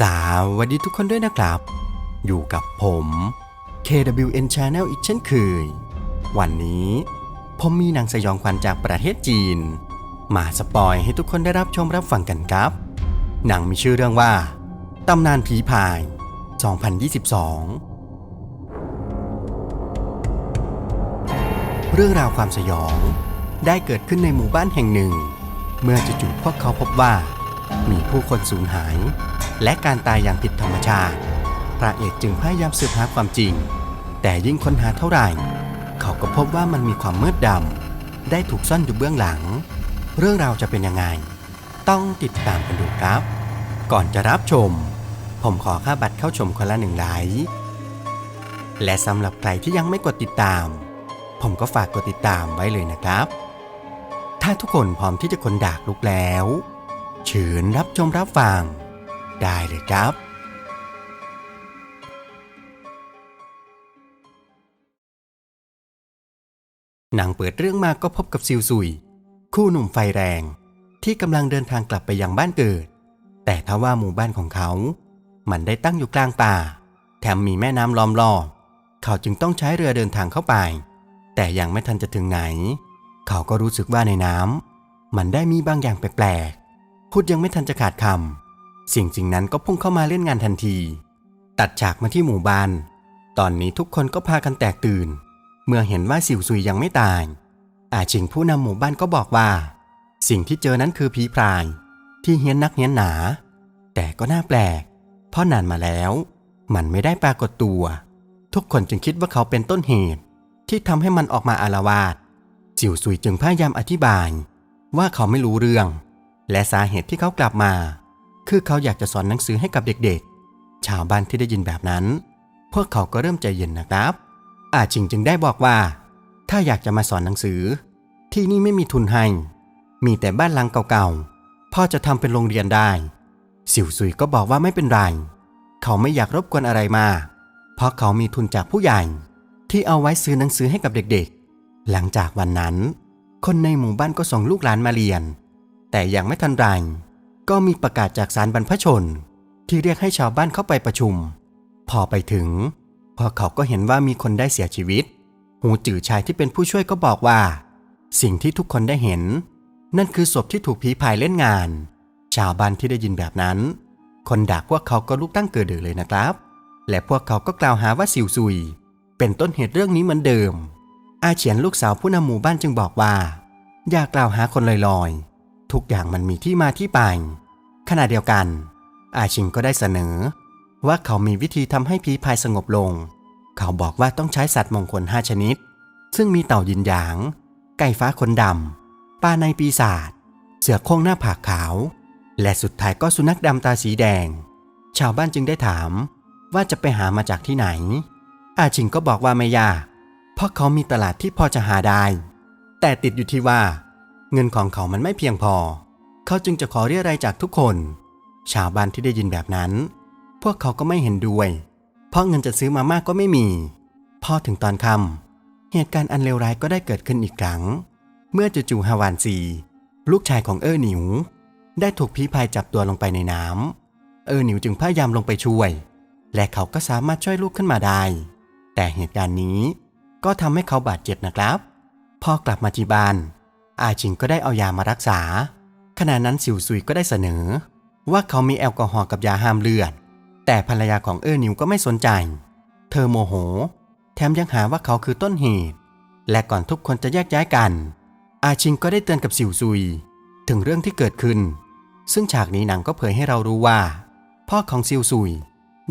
สวัสดีทุกคนด้วยนะครับ อยู่กับผม KWN Channel อีกเช่นเคย วันนี้ผมมีหนังสยองขวัญจากประเทศจีน มาสปอยให้ทุกคนได้รับชมรับฟังกันครับ หนังมีชื่อเรื่องว่าตำนานผีพาย 2022 เรื่องราวความสยองได้เกิดขึ้นในหมู่บ้านแห่งหนึ่ง เมื่อจู่ๆพวกเขาพบว่ามีผู้คนสูญหาย และการตายอย่างผิดธรรมชาติ พระเอกจึงพยายามสืบหาความจริง แต่ยิ่งค้นหาเท่าไหร่ เขาก็พบว่ามันมีความมืดดำได้ถูกซ่อนอยู่เบื้องหลัง เรื่องราวจะเป็นยังไง ต้องติดตามกันดูครับ ก่อนจะรับชม ผมขอค่าบัตรเข้าชมคนละหนึ่งไลค์และสำหรับใครที่ยังไม่กดติดตาม ผมก็ฝากกดติดตามไว้เลยนะครับ ถ้าทุกคนพร้อมที่จะคนดากลุกแล้วเชิญรับชมรับฟัง ได้เลยครับหนังเปิดเรื่องมาก็พบกับซิวซุย คู่หนุ่มไฟแรง ที่กำลังเดินทางกลับไปยังบ้านเกิด แต่ทว่าหมู่บ้านของเขา มันได้ตั้งอยู่กลางป่า แถมมีแม่น้ำล้อมรอบเขาจึงต้องใช้เรือเดินทางเข้าไป แต่ยังไม่ทันจะถึงไหน เขาก็รู้สึกว่าในน้ำมันได้มีบางอย่างแปลกๆพูดยังไม่ทันจะขาดคำ สิ่งสิ่งนั้นก็พุ่งเข้ามาเล่นงานทันที ตัดฉากมาที่หมู่บ้าน ตอนนี้ทุกคนก็พากันแตกตื่น เมื่อเห็นว่าสิวซุยยังไม่ตาย อาชิงผู้นำหมู่บ้านก็บอกว่า สิ่งที่เจอนั้นคือผีพราย ที่เฮี้ยนนักเฮี้ยนหนา แต่ก็น่าแปลก เพราะนานมาแล้ว มันไม่ได้ปรากฏตัว ทุกคนจึงคิดว่าเขาเป็นต้นเหตุ ที่ทำให้มันออกมาอารวาสสิวซุยจึงพยายามอธิบาย ว่าเขาไม่รู้เรื่อง และสาเหตุที่เขากลับมา คือเขาอยากจะสอนหนังสือให้กับเด็กๆ ชาวบ้านที่ได้ยินแบบนั้น พวกเขาก็เริ่มใจเย็นนะครับ อาชิงจึงได้บอกว่า ถ้าอยากจะมาสอนหนังสือ ที่นี่ไม่มีทุนให้ มีแต่บ้านหลังเก่าๆ พ่อจะทำเป็นโรงเรียนได้ สิวซุยก็บอกว่าไม่เป็นไร เขาไม่อยากรบกวนอะไรมา เพราะเขามีทุนจากผู้ใหญ่ ที่เอาไว้ซื้อหนังสือให้กับเด็กๆ หลังจากวันนั้น คนในหมู่บ้านก็ส่งลูกหลานมาเรียน แต่ยังไม่ทันไร ก็มีประกาศจากสารบรรพชน ที่เรียกให้ชาวบ้านเข้าไปประชุม พอไปถึง พอเขาก็เห็นว่ามีคนได้เสียชีวิต หูจื่อชายที่เป็นผู้ช่วยก็บอกว่า สิ่งที่ทุกคนได้เห็น นั่นคือศพที่ถูกผีพายเล่นงาน ชาวบ้านที่ได้ยินแบบนั้น คนด่าพวกเขาก็ลุกตั้งเกิดเดือเลยนะครับ และพวกเขาก็กล่าวหาว่าสิวซุย เป็นต้นเหตุเรื่องนี้เหมือนเดิม อาเฉียนลูกสาวผู้นำหมู่บ้านจึงบอกว่า อย่ากล่าวหาคนลอยๆ ทุกอย่างมันมีที่มาที่ไป ขณะเดียวกัน อาชิงก็ได้เสนอ ว่าเขามีวิธีทำให้ผีพายสงบลง เขาบอกว่าต้องใช้สัตว์มงคลห้าชนิด ซึ่งมีเต่ายินหยาง ไก่ฟ้าขนดำปลาในปีศาจเสือโคร่งหน้าผากขาว และสุดท้ายก็สุนัขดำตาสีแดง ชาวบ้านจึงได้ถามว่าจะไปหามาจากที่ไหน อาชิงก็บอกว่าไม่ยาก เพราะเขามีตลาดที่พอจะหาได้ แต่ติดอยู่ที่ว่า เงินของเขามันไม่เพียงพอ เขาจึงจะขอเรียรายจากทุกคน ชาวบ้านที่ได้ยินแบบนั้น พวกเขาก็ไม่เห็นด้วย เพราะเงินจะซื้อมามากก็ไม่มี พอถึงตอนค่ำเหตุการณ์อันเลวร้ายก็ได้เกิดขึ้นอีกครั้ง เมื่อจู่ๆฮาวานซี ลูกชายของเออหนิว ได้ถูกผีพายจับตัวลงไปในน้ำเออหนิวจึงพยายามลงไปช่วย และเขาก็สามารถช่วยลูกขึ้นมาได้ แต่เหตุการณ์นี้ก็ทำให้เขาบาดเจ็บนะครับ พอกลับมาที่บ้าน อาจิงก็ได้เอายามารักษา ขณะนั้นสิวซุยก็ได้เสนอ ว่าเขามีแอลกอฮอล์กับยาห้ามเลือด แต่ภรรยาของเออร์นิวก็ไม่สนใจ เธอโมโห แถมยังหาว่าเขาคือต้นเหตุ และก่อนทุกคนจะแยกย้ายกัน อาชิงก็ได้เตือนกับสิวซุย ถึงเรื่องที่เกิดขึ้น ซึ่งฉากนี้หนังก็เผยให้เรารู้ว่า พ่อของซิวซุย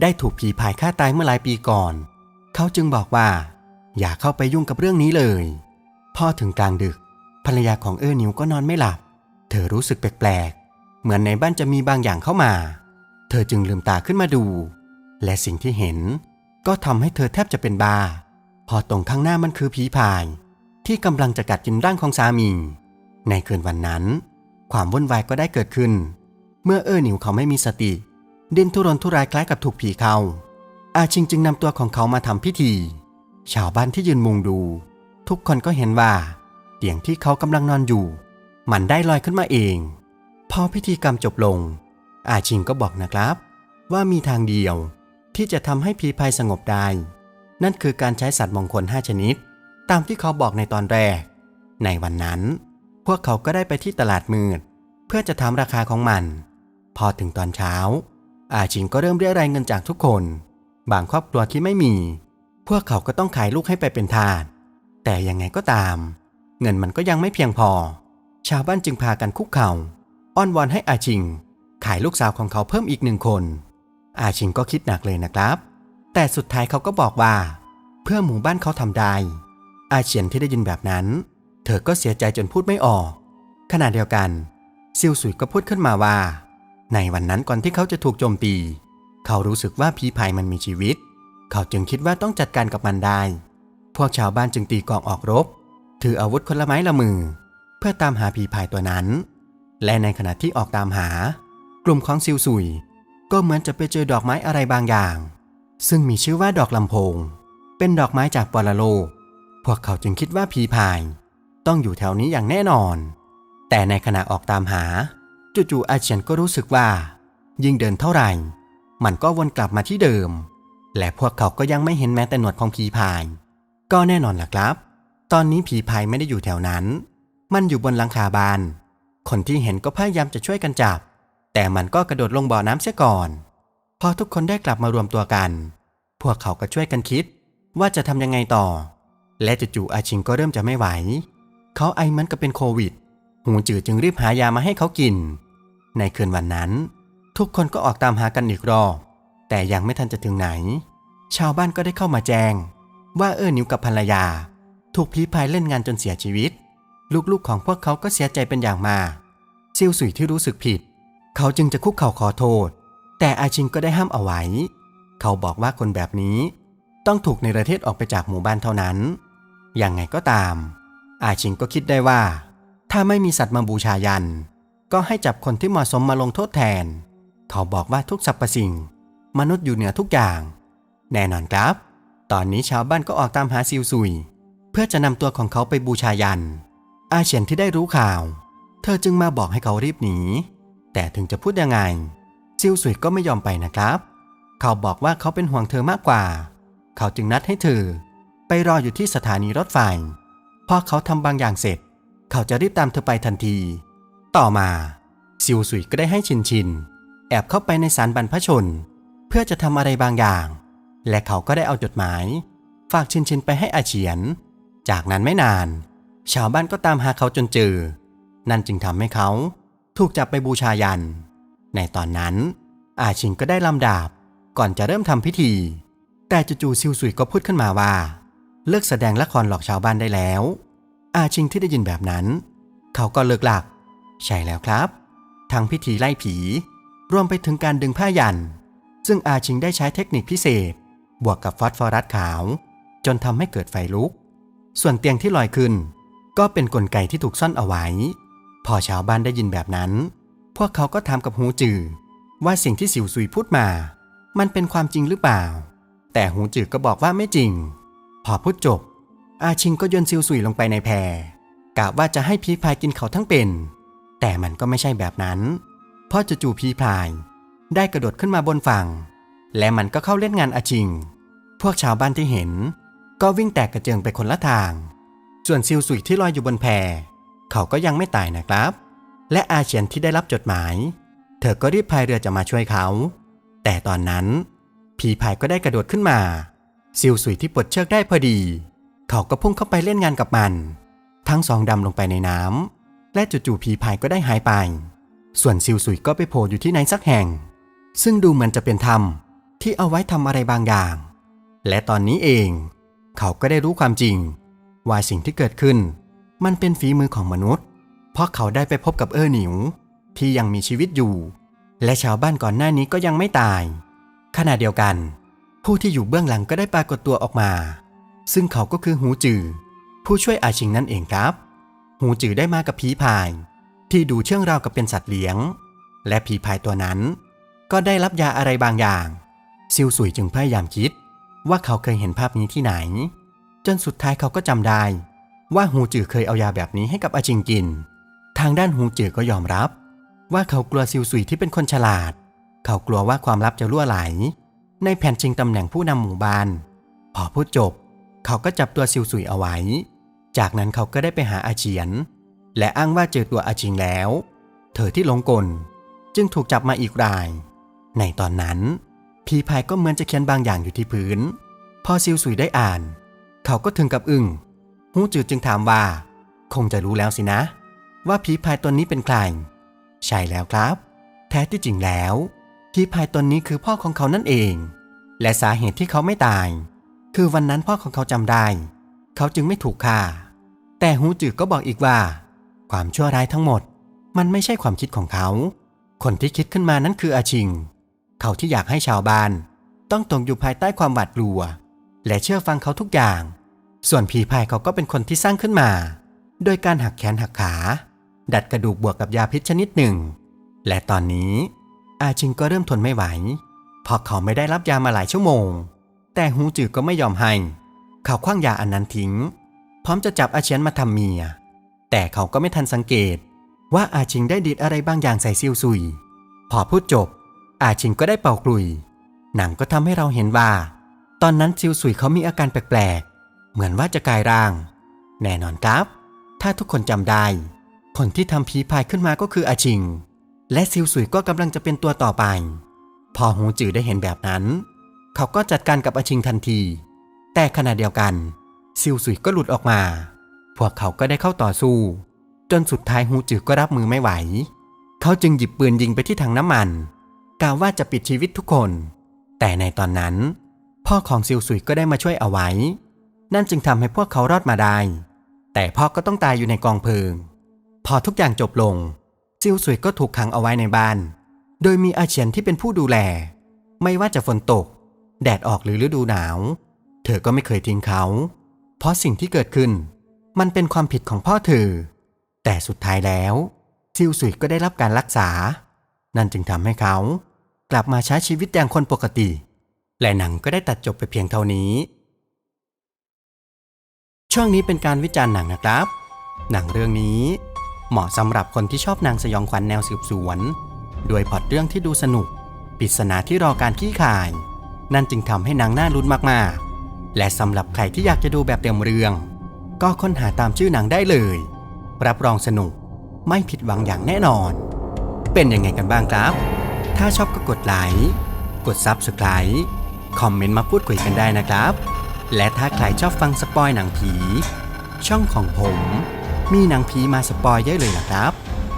ได้ถูกผีพายฆ่าตายเมื่อหลายปีก่อน เขาจึงบอกว่า อย่าเข้าไปยุ่งกับเรื่องนี้เลย พ่อถึงกลางดึก ภรรยาของเออร์นิวก็นอนไม่หลับ เธอรู้สึกแปลกๆ เหมือนในบ้านจะมีบางอย่างเข้ามา เธอจึงลืมตาขึ้นมาดู และสิ่งที่เห็น ก็ทำให้เธอแทบจะเป็นบ้า พอตรงข้างหน้ามันคือผีพาย ที่กำลังจะกัดกินร่างของสามี ในคืนวันนั้น ความวุ่นวายก็ได้เกิดขึ้น เมื่อเออร์นิวเขาไม่มีสติดิ้นทุรนทุรายคล้ายกับถูกผีเข้า อาชิงจึงนำตัวของเขามาทำพิธี ชาวบ้านที่ยืนมุงดู ทุกคนก็เห็นว่า เตียงที่เขากำลังนอนอยู่ มันได้ลอยขึ้นมาเอง พอพิธีกรรมจบลง อาชิงก็บอกนะครับ ว่ามีทางเดียวที่จะทำให้ผีภัยสงบได้ นั่นคือการใช้สัตว์มงคล 5 ชนิด ตามที่เขาบอกในตอนแรก ในวันนั้น พวกเขาก็ได้ไปที่ตลาดมืด เพื่อจะถามราคาของมัน พอถึงตอนเช้า อาชิงก็เริ่มเรียรายเงินจากทุกคน บางครอบครัวที่ไม่มี พวกเขาก็ต้องขายลูกให้ไปเป็นทาสแต่ยังไงก็ตาม เงินมันก็ยังไม่เพียงพอ ชาวบ้านจึงพากันคุกเข่า อ้อนวอนให้อาชิง ขายลูกสาวของเขาเพิ่มอีกหนึ่งคน อาชิงก็คิดหนักเลยนะครับ แต่สุดท้ายเขาก็บอกว่า เพื่อหมู่บ้านเขาทำได้ อาเฉียนที่ได้ยินแบบนั้น เธอก็เสียใจจนพูดไม่ออก ขณะเดียวกันซิลสุยก็พูดขึ้นมาว่า ในวันนั้นก่อนที่เขาจะถูกโจมตี เขารู้สึกว่าผีภัยมันมีชีวิต เขาจึงคิดว่าต้องจัดการกับมันได้ พวกชาวบ้านจึงตีกองออกรบ ถืออาวุธคนละไม้ละมือ เพื่อตามหาผีพายตัวนั้น และในขณะที่ออกตามหา กลุ่มของซิวซุย ก็เหมือนจะไปเจอดอกไม้อะไรบางอย่าง ซึ่งมีชื่อว่าดอกลำโพง เป็นดอกไม้จากปรโลก พวกเขาจึงคิดว่าผีพาย ต้องอยู่แถวนี้อย่างแน่นอน แต่ในขณะออกตามหา จู่ๆอาเฉียนก็รู้สึกว่า ยิ่งเดินเท่าไหร่ มันก็วนกลับมาที่เดิม และพวกเขาก็ยังไม่เห็นแม้แต่หนวดของผีพาย ก็แน่นอนล่ะครับ ตอนนี้ผีพายไม่ได้อยู่แถวนั้น มันอยู่บนหลังคาบาน คนที่เห็นก็พยายามจะช่วยกันจับ แต่มันก็กระโดดลงบ่อน้ำเสียก่อน พอทุกคนได้กลับมารวมตัวกัน พวกเขาก็ช่วยกันคิดว่าจะทำยังไงต่อ และจู่ๆอาชิงก็เริ่มจะไม่ไหว เขาไอเหมันกับเป็นโควิด หูจืดจึงรีบหายามาให้เขากิน ในคืนวันนั้น ทุกคนก็ออกตามหากันอีกรอบแต่ยังไม่ทันจะถึงไหน ชาวบ้านก็ได้เข้ามาแจ้ง ว่าเออนิวกับภรรยา ถูกผีพายเล่นงานจนเสียชีวิต ลูกๆของพวกเขาก็เสียใจเป็นอย่างมากซิลสุยที่รู้สึกผิด เขาจึงจะคุกเข่าขอโทษ แต่อาชิงก็ได้ห้ามเอาไว้ เขาบอกว่าคนแบบนี้ ต้องถูกในประเทศออกไปจากหมู่บ้านเท่านั้น อย่างไงก็ตาม อาชิงก็คิดได้ว่า ถ้าไม่มีสัตว์มาบูชายัน ก็ให้จับคนที่เหมาะสมมาลงโทษแทน เขาบอกว่าทุกสรรพสิ่ง มนุษย์อยู่เหนือทุกอย่าง แน่นอนครับ ตอนนี้ชาวบ้านก็ออกตามหาซิวซุย พื่อจะนำตัวของเขาไปบูชายัน อาเฉียนที่ได้รู้ข่าว เธอจึงมาบอกให้เขารีบหนี แต่ถึงจะพูดยังไงซิวซุยก็ไม่ยอมไปนะครับ เขาบอกว่าเขาเป็นห่วงเธอมากกว่า เขาจึงนัดให้เธอ ไปรออยู่ที่สถานีรถไฟ พอเขาทำบางอย่างเสร็จ เขาจะรีบตามเธอไปทันที ต่อมาซิวซุยก็ได้ให้ชินชิน แอบเข้าไปในศาลบรรพชน เพื่อจะทำอะไรบางอย่าง และเขาก็ได้เอาจดหมาย ฝากชินชินไปให้อาเฉียน จากนั้นไม่นาน ชาวบ้านก็ตามหาเขาจนเจอ นั่นจึงทำให้เขาถูกจับไปบูชายัน ในตอนนั้น อาชิงก็ได้ลำดาบ ก่อนจะเริ่มทำพิธี แต่จู่ๆซิวซุยก็พูดขึ้นมาว่า เลิกแสดงละครหลอกชาวบ้านได้แล้ว อาชิงที่ได้ยินแบบนั้น เขาก็เลิกหลัก ใช่แล้วครับ ทั้งพิธีไล่ผี รวมไปถึงการดึงผ้ายัน ซึ่งอาชิงได้ใช้เทคนิคพิเศษ บวกกับฟอสฟอรัสขาว จนทำให้เกิดไฟลุก ส่วนเตียงที่ลอยขึ้น ก็เป็นนกลไกที่ถูกซ่อนเอาไว้ พอชาวบ้านได้ยินแบบนั้น พวกเขาก็ถามกับหูจือ ว่าสิ่งที่สิวซุยพูดมา มันเป็นความจริงหรือเปล่า แต่หูจือก็บอกว่าไม่จริง พอพูดจบ อาชิงก็โยนซิวซุยลงไปในแพกะว่าจะให้พีพายกินเขาทั้งเป็น แต่มันก็ไม่ใช่แบบนั้น เพราะจู่ๆพีพาย ได้กระโดดขึ้นมาบนฝั่ง และมันก็เข้าเล่นงานอาชิง พวกชาวบ้านที่เห็น ก็วิ่งแตกกระเจิงไปคนละทาง ส่วนซิวสุยที่ลอยอยู่บนแพเขาก็ยังไม่ตายนะครับ และอาเฉียนที่ได้รับจดหมาย เธอก็รีบพายเรือจะมาช่วยเขา แต่ตอนนั้น ผีพายก็ได้กระโดดขึ้นมา ซิวสุยที่ปลดเชือกได้พอดี เขาก็พุ่งเข้าไปเล่นงานกับมัน ทั้งสองดำลงไปในน้ำและจู่ๆผีพายก็ได้หายไป ส่วนซิวสุยก็ไปโผล่อยู่ที่ไหนสักแห่ง ซึ่งดูเหมือนจะเป็นถ้ำที่เอาไว้ทำอะไรบางอย่าง และตอนนี้เอง เขาก็ได้รู้ความจริง ว่าสิ่งที่เกิดขึ้น มันเป็นฝีมือของมนุษย์ เพราะเขาได้ไปพบกับเออหนิว ที่ยังมีชีวิตอยู่ และชาวบ้านก่อนหน้านี้ก็ยังไม่ตาย ขณะเดียวกัน ผู้ที่อยู่เบื้องหลังก็ได้ปรากฏตัวออกมา ซึ่งเขาก็คือหูจือ ผู้ช่วยอาชิงนั่นเองครับ หูจือได้มากับผีพาย ที่ดูเชื่องราวกับเป็นสัตว์เลี้ยง และผีพายตัวนั้น ก็ได้รับยาอะไรบางอย่างซิวสุยจึงพยายามคิด ว่าเขาเคยเห็นภาพนี้ที่ไหน จนสุดท้ายเขาก็จำได้ ว่าหูจือเคยเอายาแบบนี้ให้กับอาชิงกิน ทางด้านหูจือก็ยอมรับ ว่าเขากลัวซิวสุยที่เป็นคนฉลาด เขากลัวว่าความลับจะรั่วไหล ในแผ่นชิงตำแหน่งผู้นำหมู่บ้าน พอพูดจบ เขาก็จับตัวซิวซุยเอาไว้ จากนั้นเขาก็ได้ไปหาอาเฉียน และอ้างว่าเจอตัวอาชิงแล้ว เธอที่หลงกล จึงถูกจับมาอีกราย ในตอนนั้น ผีพายก็เหมือนจะเขียนบางอย่างอยู่ที่พื้น พอซิวซุยได้อ่าน เขาก็ถึงกับอึง้งหูจืดจึงถามว่า คงจะรู้แล้วสินะ ว่าผีพายตนนี้เป็นใคร ใช่แล้วครับ แท้ที่จริงแล้วผีพายตนนี้คือพ่อของเขานั่นเอง และสาเหตุที่เขาไม่ตาย คือวันนั้นพ่อของเขาจำได้ เขาจึงไม่ถูกฆ่า แต่หูจืดก็บอกอีกว่า ความชั่วร้ายทั้งหมด มันไม่ใช่ความคิดของเขา คนที่คิดขึ้นมานั้นคืออาชิง เขาที่อยากให้ชาวบ้าน ต้องตกอยู่ภายใต้ความหวาดกลัว และเชื่อฟังเขาทุกอย่าง ส่วนผีพายเขาก็เป็นคนที่สร้างขึ้นมา โดยการหักแขนหักขา ดัดกระดูกบวกกับยาพิษชนิดหนึ่ง และตอนนี้ อาชิงก็เริ่มทนไม่ไหวเพราะเขาไม่ได้รับยามาหลายชั่วโมง แต่หูจืดก็ไม่ยอมให้เขาคว้างยาอันนั้นทิ้ง พร้อมจะจับอาเชียนมาทำเมีย แต่เขาก็ไม่ทันสังเกตว่าอาชิงได้ดีดอะไรบางอย่างใส่ซิวซุย พอพูดจบ อาชิงก็ได้เป่ากลุย หนังก็ทำให้เราเห็นว่า ตอนนั้นซิวซุยเขามีอาการแปลกๆ เหมือนว่าจะกลายร่าง แน่นอนครับ ถ้าทุกคนจำได้ คนที่ทำผีพายขึ้นมาก็คืออาชิง และซิวซุยก็กำลังจะเป็นตัวต่อไป พอหูจือได้เห็นแบบนั้น เขาก็จัดการกับอาชิงทันที แต่ขณะเดียวกัน ซิวซุยก็หลุดออกมา พวกเขาก็ได้เข้าต่อสู้ จนสุดท้ายหูจือก็รับมือไม่ไหว เขาจึงหยิบปืนยิงไปที่ถังน้ำมัน กล่าวว่าจะปิดชีวิตทุกคน แต่ในตอนนั้น พ่อของซิวซุยก็ได้มาช่วยเอาไว้ นั่นจึงทำให้พวกเขารอดมาได้ แต่พ่อก็ต้องตายอยู่ในกองเพลิง พอทุกอย่างจบลง ซิวซุยก็ถูกขังเอาไว้ในบ้าน โดยมีอาเฉียนที่เป็นผู้ดูแล ไม่ว่าจะฝนตก แดดออกหรือฤดูหนาว เธอก็ไม่เคยทิ้งเขา เพราะสิ่งที่เกิดขึ้น มันเป็นความผิดของพ่อเธอ แต่สุดท้ายแล้วซิวซุยก็ได้รับการรักษา นั่นจึงทำให้เขา กลับมาใช้ชีวิตอย่างคนปกติ และหนังก็ได้ตัดจบไปเพียงเท่านี้ ช่วงนี้เป็นการวิจารณ์หนังนะครับ หนังเรื่องนี้ เหมาะสำหรับคนที่ชอบหนังสยองขวัญแนวสืบสวนด้วยพอตเรื่องที่ดูสนุกปริศนาที่รอการขี้ข่าย นั่นจึงทำให้หนังน่าลุ้นมากๆ และสำหรับใครที่อยากจะดูแบบเต็มเรื่อง ก็ค้นหาตามชื่อหนังได้เลย รับรองสนุกไม่ผิดหวังอย่างแน่นอน เป็นยังไงกันบ้างครับ ถ้าชอบก็กดไลค์ กด Subscribe คอมเมนต์มาพูดคุยกันได้นะครับ และถ้าใครชอบฟังสปอยหนังผี ช่องของผม มีหนังผีมาสปอยเยอะเลยนะครับ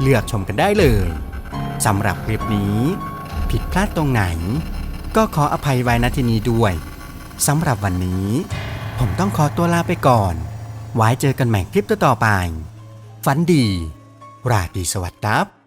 เลือกชมกันได้เลยสำหรับคลิปนี้ ผิดพลาดตรงไหน ก็ขออภัยไว้ณที่นี้ด้วยสำหรับวันนี้ ผมต้องขอตัวลาไปก่อน ไว้เจอกันใหม่คลิปต่อไป ฝันดี ราตรีสวัสดิ์ครับ